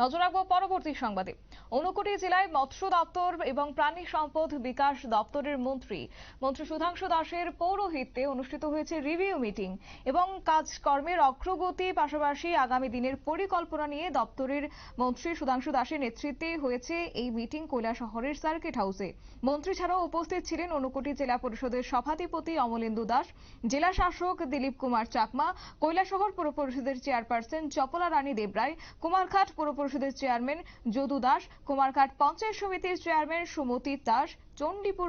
নজর রাখব পরবর্তী সংবাদে। ঊনকোটি জেলায় মৎস্য দপ্তর এবং প্রাণী সম্পদ বিকাশ দপ্তরের মন্ত্রী মন্ত্রী সুধাংশু দাসের পৌরোহিত্যে অনুষ্ঠিত হয়েছে রিভিউ মিটিং এবং কাজকর্মের অগ্রগতি পাশাপাশি আগামী দিনের পরিকল্পনা নিয়ে দপ্তরের মন্ত্রী সুধাংশু দাসের নেতৃত্বে হয়েছে এই মিটিং কৈলা শহরের সার্কিট হাউসে। মন্ত্রী ছাড়াও উপস্থিত ছিলেন ঊনকোটি জেলা পরিষদের সভাধিপতি অমলেন্দু দাস, জেলা শাসক দিলীপ কুমার চাকমা কৈলাসহর পুর পরিষদের চেয়ারপারসন চপলা রানী দেবরায়, কুমারঘাট পুর পরিষদের চেয়ারম্যান যদু দাস, কুমারঘাট পঞ্চায়েত সমিতির চেয়ারম্যান সুমতি দাস, চণ্ডীপুর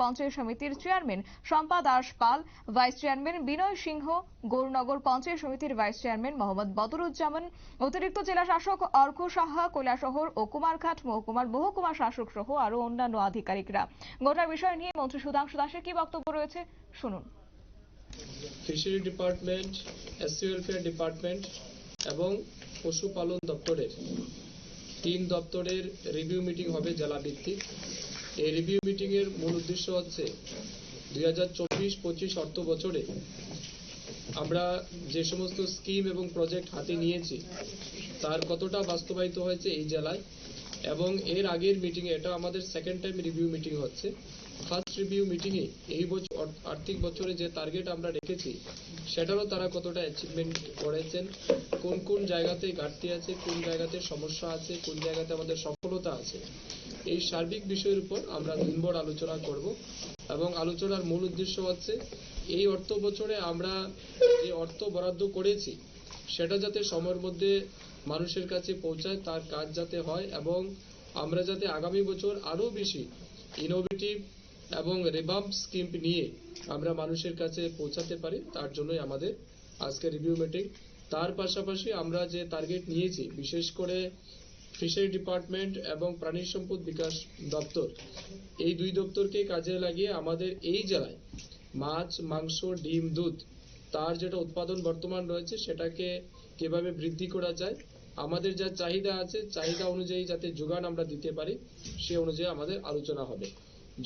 পঞ্চায়েত সমিতির chairman Shampa Das Pal, vice chairman Binoy Singha, Gournagar panchayat সমিতির ভাইস চেয়ারম্যান মোহাম্মদ বদরুজ্জামান, অতিরিক্ত জেলা শাসক অর্ঘ সাহা, কৈলাসহর ও কুমারঘাট মহকুমার মহকুমা শাসক সহ আরও অন্যান্য আধিকারিকরা। গোটা বিষয় নিয়ে মন্ত্রী সুধাংশু দাসের কি বক্তব্য রয়েছে? শুনুন। Fishery department SC welfare department এবং পশুপালন দপ্তরের তিন দপ্তরের রিভিউ মিটিং হবে জেলা ভিত্তিক এই রিভিউ মিটিং এর মূল উদ্দেশ্য হচ্ছে দুই হাজার চব্বিশ পঁচিশ অর্থ বছরে আমরা যে সমস্ত স্কিম এবং প্রজেক্ট হাতে নিয়েছি, তার কতটা বাস্তবায়িত হয়েছে এই জেলায়? এবং এর আগের মিটিংয়ে এটা আমাদের সেকেন্ড টাইম রিভিউ মিটিং হচ্ছে। ফার্স্ট রিভিউ মিটিংয়ে এই বছর আর্থিক বছরে যে টার্গেট আমরা রেখেছি, সেটারও তারা কতটা অ্যাচিভমেন্ট করেছেন, কোন কোন জায়গাতে ঘাটতি আছে, কোন জায়গাতে সমস্যা আছে, কোন জায়গাতে আমাদের সফলতা আছে, এই সার্বিক বিষয়ের উপর আমরা দিনভর আলোচনা করব। এবং আলোচনার মূল উদ্দেশ্য হচ্ছে, এই অর্থ বছরে আমরা যে অর্থ বরাদ্দ করেছি, সেটা যাতে সময়ের মধ্যে মানুষের কাছে পৌঁছায়, তার কাজ যাতে হয় এবং আমরা যাতে আগামী বছর আরও বেশি ইনোভেটিভ এবং রিভাম্প স্কিম নিয়ে আমরা মানুষের কাছে পৌঁছাতে পারি, তার জন্যই আমাদের আজকে রিভিউ মিটিং তার পাশাপাশি আমরা যে টার্গেট নিয়েছি, বিশেষ করে ফিশারি ডিপার্টমেন্ট এবং প্রাণী সম্পদ বিকাশ দপ্তর, এই দুই দপ্তরকে কাজে লাগিয়ে আমাদের এই জেলায় মাছ, মাংস, ডিম, দুধ, তার যেটা উৎপাদন বর্তমান রয়েছে, সেটাকে কীভাবে বৃদ্ধি করা যায় আমাদের যা চাহিদা আছে, চাহিদা অনুযায়ী যাতে যোগান আমরা দিতে পারি, সে অনুযায়ী আমাদের আলোচনা হবে।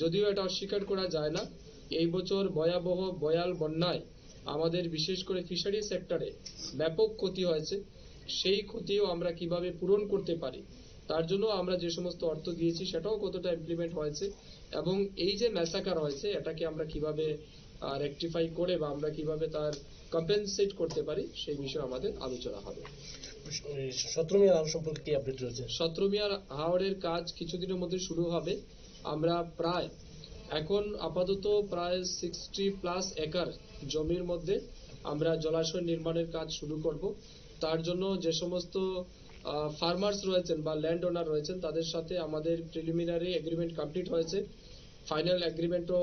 যদিও এটা অস্বীকার করা যায় না, এই বছর ভয়াবহ বয়াল বন্যায় আমাদের বিশেষ করে ফিশারি সেক্টরে ব্যাপক ক্ষতি হয়েছে। সেই ক্ষতিও আমরা কীভাবে পূরণ করতে পারি, তার জন্য আমরা যে সমস্ত অর্থ দিয়েছি, সেটাও কতটা ইমপ্লিমেন্ট হয়েছে এবং এই যে ম্যাসাকার হয়েছে, এটাকে আমরা কীভাবে রেকটিফাই করে বা আমরা কীভাবে তার কম্পেনসেট করতে পারি সেই বিষয়ে আমাদের আলোচনা হবে। সতেরো আলো সম্পর্কে কি আপডেট রয়েছে? সত্রমিয়ার হাওড়ের কাজ কিছুদিনের মধ্যে শুরু হবে। আমরা প্রায় এখন আপাতত প্রায় সিক্সটি প্লাস একর জমির মধ্যে আমরা জলাশয় নির্মাণের কাজ শুরু করব। তার জন্য যে সমস্ত ফার্মার্স রয়েছেন বা ল্যান্ড ওনার রয়েছেন তাদের সাথে আমাদের প্রিলিমিনারি এগ্রিমেন্ট কমপ্লিট হয়েছে। ফাইনাল এগ্রিমেন্টও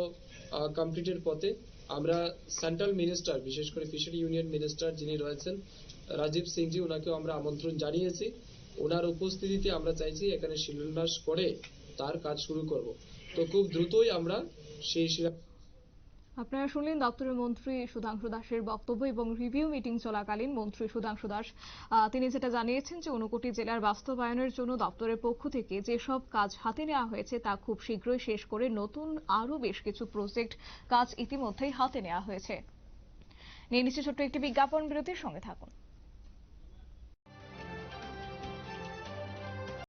কমপ্লিটের পথে আমরা সেন্ট্রাল মিনিস্টার বিশেষ করে ফিশারি ইউনিয়ন মিনিস্টার যিনি রয়েছেন, রাজীব সিংজি, ওনাকেও আমরা আমন্ত্রণ জানিয়েছি। ওনার উপস্থিতিতে আমরা চাইছি এখানে শিলান্যাস করে তার কাজ শুরু করব। তো খুব দ্রুতই আমরা সেই শিলা আপনারা শুনলেন দপ্তরের মন্ত্রী সুধাংশু দাসের বক্তব্য এবং রিভিউ মিটিং চলাকালীন মন্ত্রী সুধাংশু দাস তিনি যেটা জানিয়েছেন যে ঊনকোটি জেলার বাস্তবায়নের জন্য দপ্তরের পক্ষ থেকে যেসব কাজ হাতে নেওয়া হয়েছে তা খুব শীঘ্রই শেষ করে নতুন আরও বেশ কিছু প্রজেক্ট কাজ ইতিমধ্যেই হাতে নেওয়া হয়েছে। নিয়ে নিচ্ছে ছোট্ট একটি বিজ্ঞাপন, বিরতির সঙ্গে থাকুন।